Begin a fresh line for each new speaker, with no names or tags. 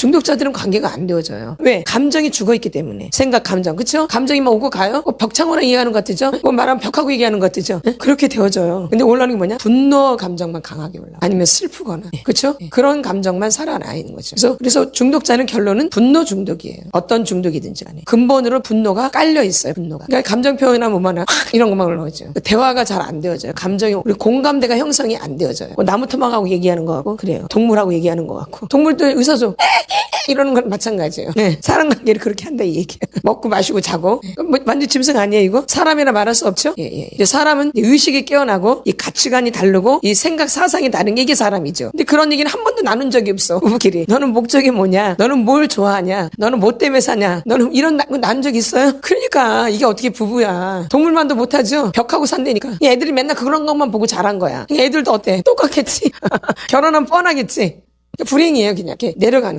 중독자들은 관계가 안 되어져요. 왜? 감정이 죽어 있기 때문에. 생각, 감정. 그쵸? 감정이 막 오고 가요? 뭐 벽창호랑 얘기하는 것 같죠? 뭐 말하면 벽하고 얘기하는 것 같죠? 예? 그렇게 되어져요. 근데 올라오는 게 뭐냐? 분노 감정만 강하게 올라. 아니면 슬프거나. 예. 그쵸? 예. 그런 감정만 살아나 있는 거죠. 그래서, 그래서 중독자는 결론은 분노 중독이에요. 어떤 중독이든지 간에. 근본으로 분노가 깔려 있어요, 분노가. 그러니까 감정 표현하면 뭐만 이런 것만 올라오죠. 대화가 잘 안 되어져요. 감정이, 우리 공감대가 형성이 안 되어져요. 뭐 나무 토막하고 얘기하는 거 같고, 그래요. 동물하고 얘기하는 거 같고. 동물도 의사소, 이러는 건 마찬가지예요. 네, 사람 관계를 그렇게 한다 이 얘기예요. 먹고 마시고 자고. 뭐 완전 짐승 아니에요 이거? 사람이라 말할 수 없죠? 예, 예. 근데 사람은 이 의식이 깨어나고 이 가치관이 다르고 이 생각 사상이 다른 게 이게 사람이죠. 근데 그런 얘기는 한 번도 나눈 적이 없어. 부부끼리. 너는 목적이 뭐냐? 너는 뭘 좋아하냐? 너는 뭐 때문에 사냐? 너는 이런 나, 나눈 적 있어요? 그러니까 이게 어떻게 부부야? 동물만도 못하죠? 벽하고 산다니까. 이 애들이 맨날 그런 것만 보고 자란 거야. 이 애들도 어때? 똑같겠지? 결혼하면 뻔하겠지? 불행이에요 그냥 이렇게 내려가는 거.